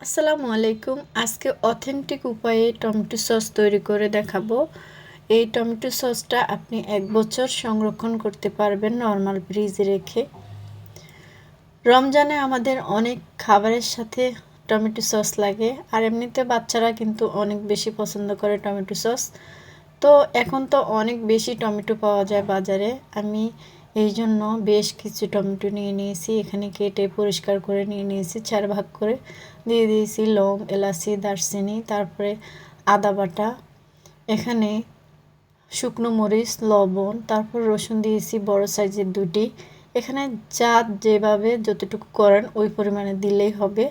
আসসালামু আলাইকুম। আজকে অথেন্টিক উপায়ে টমেটো সস তৈরি করে দেখাবো। এই টমেটো সসটা আপনি এক বছর সংরক্ষণ করতে পারবেন নর্মাল ফ্রিজে রেখে। রমজানে আমাদের অনেক খাবারের সাথে টমেটো সস লাগে, আর এমনিতে বাচ্চারা কিন্তু অনেক বেশি পছন্দ করে টমেটো সস। তো এখন তো অনেক বেশি টমেটো পাওয়া যায় বাজারে। আমি এই জন্য বেশ কিছু টমেটো নিয়ে নিয়েছি, এখানে কেটে পরিষ্কার করে নিয়ে নিয়েছি, চার ভাগ করে। দিয়ে দিয়েছি লং, এলাচি, দারচিনি, তারপরে আদা বাটা, এখানে শুকনো মরিচ, লবণ, তারপর রসুন দিয়েছি, বড় সাইজের দুটি। এখানে যা যেভাবে যতটুকু করেন ওই পরিমাণে দিলেই হবে।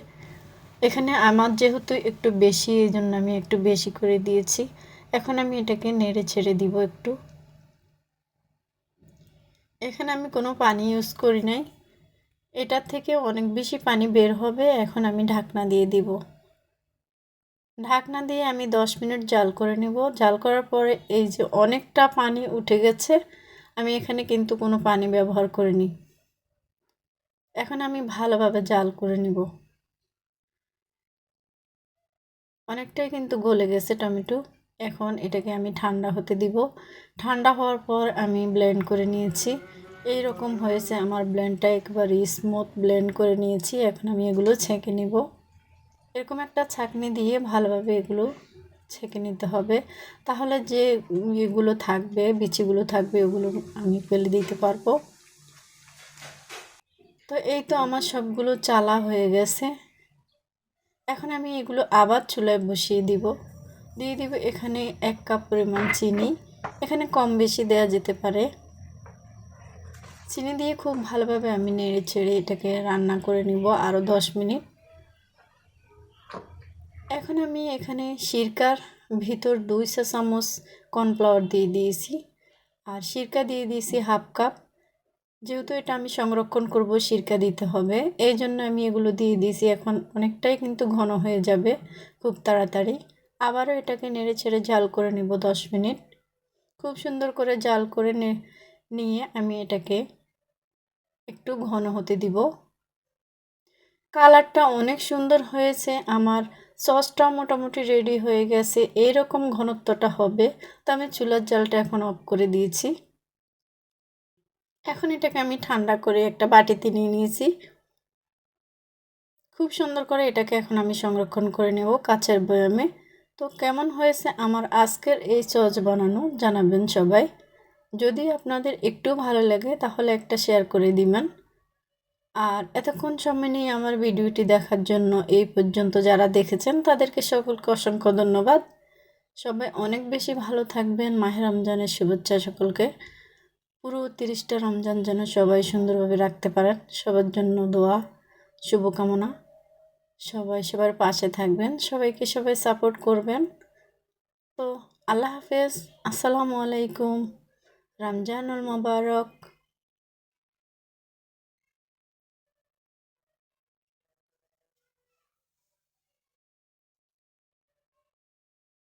এখানে আমার যেহেতু একটু বেশি এই জন্য আমি একটু বেশি করে দিয়েছি। এখন আমি এটাকে নেড়ে ছেড়ে দিব একটু। এখানে আমি কোনো পানি ইউজ করি নাই। এটার থেকে অনেক বেশি পানি বের হবে, এখন আমি ঢাকনা দিয়ে দিব। ঢাকনা দিয়ে আমি দশ মিনিট জাল করে নেব। জাল করার পরে এই যে অনেকটা পানি উঠে গেছে, আমি এখানে কিন্তু কোনো পানি ব্যবহার করিনি। এখন আমি ভালোভাবে জাল করে নিব। অনেকটাই কিন্তু গলে গেছে টমেটো। এখন এটাকে আমি ঠান্ডা হতে দিব। ঠান্ডা হওয়ার পর আমি ব্লেন্ড করে নিয়েছি। এই রকম হয়েছে আমার ব্লেন্ডটা একবারে স্মুথ ব্লেন্ড করে নিয়েছি। এখন আমি এগুলো ছেঁকে নিব। এরকম একটা ছাঁকনি দিয়ে ভালোভাবে এগুলো ছেঁকে নিতে হবে। তাহলে যে ইয়েগুলো থাকবে, বিচিগুলো থাকবে, ওগুলো আমি ফেলে দিতে পারব। তো এই তো আমার সবগুলো চালা হয়ে গেছে। এখন আমি এগুলো আবার চুলায় বসিয়ে দিব। দিয়ে দিব এখানে এক কাপ পরিমাণ চিনি। এখানে কম বেশি দেওয়া যেতে পারে। চিনি দিয়ে খুব ভালোভাবে আমি নেড়ে ছেড়ে এটাকে রান্না করে নিব আরও দশ মিনিট। এখন আমি এখানে সিরকার ভিতর দুই চা চামচ কর্নফ্লাওয়ার দিয়ে দিয়েছি। আর সিরকা দিয়ে দিয়েছি হাফ কাপ। যেহেতু এটা আমি সংরক্ষণ করব, সিরকা দিতে হবে। এই জন্য আমি এগুলো দিয়ে দিয়েছি। এখন অনেকটাই কিন্তু ঘন হয়ে যাবে খুব তাড়াতাড়ি। আবারও এটাকে নেড়ে ছেড়ে জাল করে নিব দশ মিনিট। খুব সুন্দর করে জাল করে নিয়ে আমি এটাকে একটু ঘন হতে দিব। কালারটা অনেক সুন্দর হয়েছে, আমার সসটা মোটামুটি রেডি হয়ে গেছে, এইরকম ঘনত্বটা হবে। তো আমি চুলার জালটা এখন অফ করে দিয়েছি। এখন এটাকে আমি ঠান্ডা করে একটা বাটিতে নিয়ে নিয়েছি। খুব সুন্দর করে এটাকে এখন আমি সংরক্ষণ করে নেব কাচের বয়ামে। তো কেমন হয়েছে আমার আজকের এই সস বানানো জানাবেন সবাই। যদি আপনাদের একটু ভালো লাগে তাহলে একটা শেয়ার করে দিবেন। আর এতক্ষণ সময় নিয়ে আমার ভিডিওটি দেখার জন্য এই পর্যন্ত যারা দেখেছেন তাদেরকে সকলকে অসংখ্য ধন্যবাদ। সবাই অনেক বেশি ভালো থাকবেন মাহের রমজানের শুভেচ্ছা সকলকে। পুরো তিরিশটা রমজান যেন সবাই সুন্দরভাবে রাখতে পারেন। সবার জন্য দোয়া, শুভকামনা। সবাই সবার পাশে থাকবেন, সবাইকে সবাই সাপোর্ট করবেন। তো আল্লাহ হাফেজ, আসসালামু আলাইকুম, রমজানুল মোবারক।